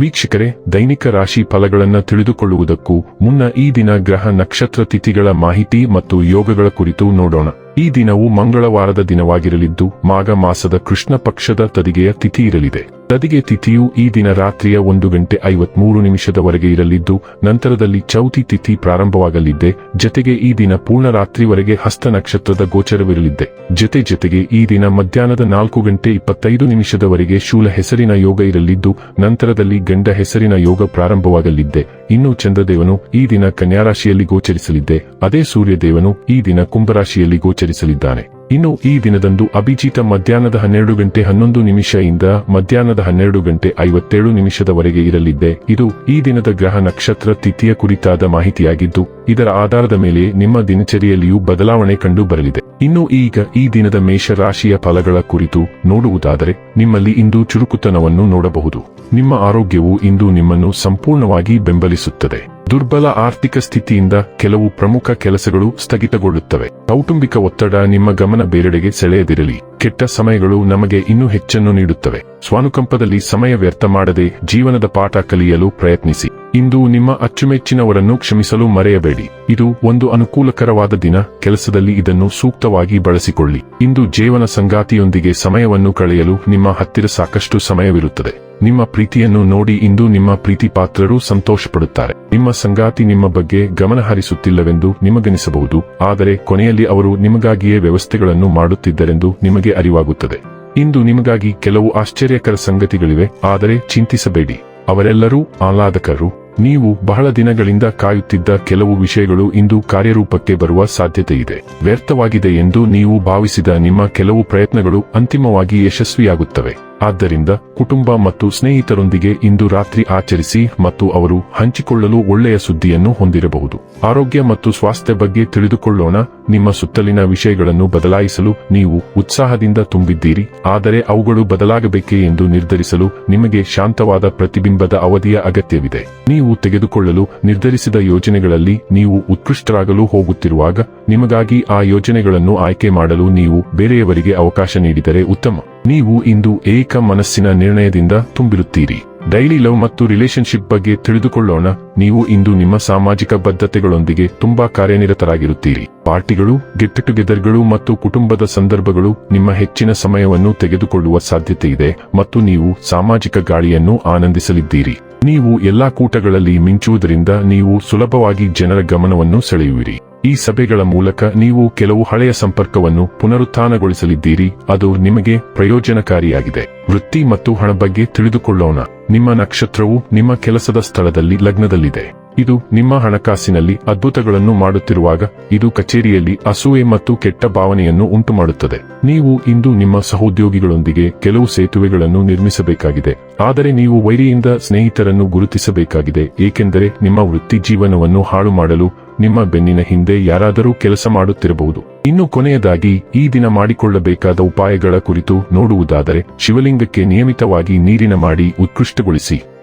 ವೀಕ್ಷಕರೇ, ದೈನಿಕ ರಾಶಿ ಫಲಗಳನ್ನು ತಿಳಿದುಕೊಳ್ಳುವುದಕ್ಕೂ ಮುನ್ನ ಈ ದಿನ ಗ್ರಹ ನಕ್ಷತ್ರ ತಿಥಿಗಳ ಮಾಹಿತಿ ಮತ್ತು ಯೋಗಗಳ ಕುರಿತು ನೋಡೋಣ. ಈ ದಿನವು ಮಂಗಳವಾರದ ದಿನವಾಗಿರಲಿದ್ದು, ಮಾಘ ಮಾಸದ ಕೃಷ್ಣ ಪಕ್ಷದ ತದಿಗೆಯ ತಿಥಿ ಇರಲಿದೆ. ತದಿಗೆ ತಿಥಿಯು ಈ ದಿನ ರಾತ್ರಿಯ ಒಂದು ಗಂಟೆ ಐವತ್ಮೂರು ನಿಮಿಷದವರೆಗೆ ಇರಲಿದ್ದು, ನಂತರದಲ್ಲಿ ಚೌತಿ ತಿಥಿ ಪ್ರಾರಂಭವಾಗಲಿದ್ದೆ, ಜತೆಗೆ ಈ ದಿನ ಪೂರ್ಣ ರಾತ್ರಿವರೆಗೆ ಹಸ್ತ ನಕ್ಷತ್ರದ ಗೋಚರವಿರಲಿದ್ದೆ. ಜತೆ ಜೊತೆಗೆ ಈ ದಿನ ಮಧ್ಯಾಹ್ನದ ನಾಲ್ಕು ಗಂಟೆ ಇಪ್ಪತ್ತೈದು ನಿಮಿಷದವರೆಗೆ ಶೂಲ ಹೆಸರಿನ ಯೋಗ ಇರಲಿದ್ದು, ನಂತರದಲ್ಲಿ ಗಂಡ ಹೆಸರಿನ ಯೋಗ ಪ್ರಾರಂಭವಾಗಲಿದ್ದೆ. ಇನ್ನು ಚಂದ್ರದೇವನು ಈ ದಿನ ಕನ್ಯಾರಾಶಿಯಲ್ಲಿ ಗೋಚರಿಸಲಿದ್ದೆ. ಅದೇ ಸೂರ್ಯದೇವನು ಈ ದಿನ ಕುಂಭರಾಶಿಯಲ್ಲಿ ಗೋಚರಿಸಲಿದ್ದಾನೆ. ಇನ್ನು ಈ ದಿನದಂದು ಅಭಿಜಿತ ಮಧ್ಯಾಹ್ನದ ಹನ್ನೆರಡು ಗಂಟೆ ಹನ್ನೊಂದು ನಿಮಿಷದಿಂದ ಮಧ್ಯಾಹ್ನದ ಹನ್ನೆರಡು ಗಂಟೆ ಐವತ್ತೇಳು ನಿಮಿಷದವರೆಗೆ ಇರಲಿದ್ದೆ. ಇದು ಈ ದಿನದ ಗ್ರಹ ನಕ್ಷತ್ರ ತಿಥಿಯ ಕುರಿತಾದ ಮಾಹಿತಿಯಾಗಿದ್ದು, ಇದರ ಆಧಾರದ ಮೇಲೆ ನಿಮ್ಮ ದಿನಚರಿಯಲ್ಲಿಯೂ ಬದಲಾವಣೆ ಕಂಡು ಬರಲಿದೆ ಇನ್ನು ಈಗ ಈ ದಿನದ ಮೇಷರಾಶಿಯ ಫಲಗಳ ಕುರಿತು ನೋಡುವುದಾದರೆ, ನಿಮ್ಮಲ್ಲಿ ಇಂದು ಚುರುಕುತನವನ್ನು ನೋಡಬಹುದು. ನಿಮ್ಮ ಆರೋಗ್ಯವು ಇಂದು ನಿಮ್ಮನ್ನು ಸಂಪೂರ್ಣವಾಗಿ ಬೆಂಬಲಿಸುತ್ತದೆ. ದುರ್ಬಲ ಆರ್ಥಿಕ ಸ್ಥಿತಿಯಿಂದ ಕೆಲವು ಪ್ರಮುಖ ಕೆಲಸಗಳು ಸ್ಥಗಿತಗೊಳ್ಳುತ್ತವೆ. ಕೌಟುಂಬಿಕ ಒತ್ತಡ ನಿಮ್ಮ ಗಮನ ಬೇರೆಡೆಗೆ ಸೆಳೆಯದಿರಲಿ. ಕೆಟ್ಟ ಸಮಯಗಳು ನಮಗೆ ಇನ್ನೂ ಹೆಚ್ಚನ್ನು ನೀಡುತ್ತವೆ. ಸ್ವಾನುಕಂಪದಲ್ಲಿ ಸಮಯ ವ್ಯರ್ಥ ಮಾಡದೆ ಜೀವನದ ಪಾಠ ಕಲಿಯಲು ಪ್ರಯತ್ನಿಸಿ. ಇಂದು ನಿಮ್ಮ ಅಚ್ಚುಮೆಚ್ಚಿನವರನ್ನು ಕ್ಷಮಿಸಲು ಮರೆಯಬೇಡಿ. ಇದು ಒಂದು ಅನುಕೂಲಕರವಾದ ದಿನ. ಕೆಲಸದಲ್ಲಿ ಇದನ್ನು ಸೂಕ್ತವಾಗಿ ಬಳಸಿಕೊಳ್ಳಿ. ಇಂದು ಜೀವನ ಸಂಗಾತಿಯೊಂದಿಗೆ ಸಮಯವನ್ನು ಕಳೆಯಲು ನಿಮ್ಮ ಹತ್ತಿರ ಸಾಕಷ್ಟು ಸಮಯವಿರುತ್ತದೆ. ನಿಮ್ಮ ಪ್ರೀತಿಯನ್ನು ನೋಡಿ ಇಂದು ನಿಮ್ಮ ಪ್ರೀತಿ ಪಾತ್ರರು ಸಂತೋಷಪಡುತ್ತಾರೆ. ನಿಮ್ಮ ಸಂಗಾತಿ ನಿಮ್ಮ ಬಗ್ಗೆ ಗಮನ ಹರಿಸುತ್ತಿಲ್ಲವೆಂದು ನಿಮಗನಿಸಬಹುದು, ಆದರೆ ಕೊನೆಯಲ್ಲಿ ಅವರು ನಿಮಗಾಗಿಯೇ ವ್ಯವಸ್ಥೆಗಳನ್ನು ಮಾಡುತ್ತಿದ್ದರೆಂದು ನಿಮಗೆ ಅರಿವಾಗುತ್ತದೆ. ಇಂದು ನಿಮಗಾಗಿ ಕೆಲವು ಆಶ್ಚರ್ಯಕರ ಸಂಗತಿಗಳಿವೆ, ಆದರೆ ಚಿಂತಿಸಬೇಡಿ. ಅವರೆಲ್ಲರೂ ಆಹ್ಲಾದಕರು. ನೀವು ಬಹಳ ದಿನಗಳಿಂದ ಕಾಯುತ್ತಿದ್ದ ಕೆಲವು ವಿಷಯಗಳು ಇಂದು ಕಾರ್ಯರೂಪಕ್ಕೆ ಬರುವ ಸಾಧ್ಯತೆ ಇದೆ ವ್ಯರ್ಥವಾಗಿದೆ ಎಂದು ನೀವು ಭಾವಿಸಿದ ನಿಮ್ಮ ಕೆಲವು ಪ್ರಯತ್ನಗಳು ಅಂತಿಮವಾಗಿ ಯಶಸ್ವಿಯಾಗುತ್ತವೆ. ಆದ್ದರಿಂದ ಕುಟುಂಬ ಮತ್ತು ಸ್ನೇಹಿತರೊಂದಿಗೆ ಇಂದು ರಾತ್ರಿ ಆಚರಿಸಿ ಮತ್ತು ಅವರು ಹಂಚಿಕೊಳ್ಳಲು ಒಳ್ಳೆಯ ಸುದ್ದಿಯನ್ನು ಹೊಂದಿರಬಹುದು. ಆರೋಗ್ಯ ಮತ್ತು ಸ್ವಾಸ್ಥ್ಯ ಬಗ್ಗೆ ತಿಳಿದುಕೊಳ್ಳೋಣ. ನಿಮ್ಮ ಸುತ್ತಲಿನ ವಿಷಯಗಳನ್ನು ಬದಲಾಯಿಸಲು ನೀವು ಉತ್ಸಾಹದಿಂದ ತುಂಬಿದ್ದೀರಿ. ಆದರೆ ಅವುಗಳು ಬದಲಾಗಬೇಕೇ ಎಂದು ನಿರ್ಧರಿಸಲು ನಿಮಗೆ ಶಾಂತವಾದ ಪ್ರತಿಬಿಂಬದ ಅವಧಿಯ ಅಗತ್ಯವಿದೆ. ನೀವು ತೆಗೆದುಕೊಳ್ಳಲು ನಿರ್ಧರಿಸಿದ ಯೋಜನೆಗಳಲ್ಲಿ ನೀವು ಉತ್ಕೃಷ್ಟರಾಗಲು ಹೋಗುತ್ತಿರುವಾಗ ನಿಮಗಾಗಿ ಆ ಯೋಜನೆಗಳನ್ನು ಆಯ್ಕೆ ಮಾಡಲು ನೀವು ಬೇರೆಯವರಿಗೆ ಅವಕಾಶ ನೀಡಿದರೆ ಉತ್ತಮ. ನೀವು ಇಂದು ಏಕ ಮನಸ್ಸಿನ ನಿರ್ಣಯದಿಂದ ತುಂಬಿರುತ್ತೀರಿ. ಡೈಲಿ ಲವ್ ಮತ್ತು ರಿಲೇಶನ್ಶಿಪ್ ಬಗ್ಗೆ ತಿಳಿದುಕೊಳ್ಳೋಣ. ನೀವು ಇಂದು ನಿಮ್ಮ ಸಾಮಾಜಿಕ ಬದ್ಧತೆಗಳೊಂದಿಗೆ ತುಂಬಾ ಕಾರ್ಯನಿರತರಾಗಿರುತ್ತೀರಿ. ಪಾರ್ಟಿಗಳು ಗೆಟ್ ಟುಗೆದರ್ಗಳು ಮತ್ತು ಕುಟುಂಬದ ಸಂದರ್ಭಗಳು ನಿಮ್ಮ ಹೆಚ್ಚಿನ ಸಮಯವನ್ನು ತೆಗೆದುಕೊಳ್ಳುವ ಸಾಧ್ಯತೆ ಇದೆ ಮತ್ತು ನೀವು ಸಾಮಾಜಿಕ ಗಾಳಿಯನ್ನು ಆನಂದಿಸಲಿದ್ದೀರಿ. ನೀವು ಎಲ್ಲಾ ಕೂಟಗಳಲ್ಲಿ ಮಿಂಚುವುದರಿಂದ ನೀವು ಸುಲಭವಾಗಿ ಜನರ ಗಮನವನ್ನು ಸೆಳೆಯುವಿರಿ. ಈ ಸಭೆಗಳ ಮೂಲಕ ನೀವು ಕೆಲವು ಹಳೆಯ ಸಂಪರ್ಕವನ್ನು ಪುನರುತ್ಥಾನಗೊಳಿಸಲಿದ್ದೀರಿ. ಅದು ನಿಮಗೆ ಪ್ರಯೋಜನಕಾರಿಯಾಗಿದೆ. ವೃತ್ತಿ ಮತ್ತು ಹಣ ಬಗ್ಗೆ ತಿಳಿದುಕೊಳ್ಳೋಣ. ನಿಮ್ಮ ನಕ್ಷತ್ರವು ನಿಮ್ಮ ಕೆಲಸದ ಸ್ಥಳದಲ್ಲಿ ಲಗ್ನದಲ್ಲಿದೆ. ಇದು ನಿಮ್ಮ ಹಣಕಾಸಿನಲ್ಲಿ ಅದ್ಭುತಗಳನ್ನು ಮಾಡುತ್ತಿರುವಾಗ, ಇದು ಕಚೇರಿಯಲ್ಲಿ ಅಸೂಯೆ ಮತ್ತು ಕೆಟ್ಟ ಭಾವನೆಯನ್ನು ಉಂಟುಮಾಡುತ್ತದೆ. ನೀವು ಇಂದು ನಿಮ್ಮ ಸಹೋದ್ಯೋಗಿಗಳೊಂದಿಗೆ ಕೆಲವು ಸೇತುವೆಗಳನ್ನು ನಿರ್ಮಿಸಬೇಕಾಗಿದೆ, ಆದರೆ ನೀವು ವೈರಿಯಿಂದ ಸ್ನೇಹಿತರನ್ನು ಗುರುತಿಸಬೇಕಾಗಿದೆ, ಏಕೆಂದರೆ ನಿಮ್ಮ ವೃತ್ತಿ ಜೀವನವನ್ನು ಹಾಳು ಮಾಡಲು ನಿಮ್ಮ ಬೆನ್ನಿನ ಹಿಂದೆ ಯಾರಾದರೂ ಕೆಲಸ ಮಾಡುತ್ತಿರಬಹುದು. ಇನ್ನು ಕೊನೆಯದಾಗಿ, ಈ ದಿನ ಮಾಡಿಕೊಳ್ಳಬೇಕಾದ ಉಪಾಯಗಳ ಕುರಿತು ನೋಡುವುದಾದರೆ, ಶಿವಲಿಂಗಕ್ಕೆ ನಿಯಮಿತವಾಗಿ ನೀರಿನ ಮಾಡಿ ಉತ್ಕೃಷ್ಟಗೊಳಿಸಿ.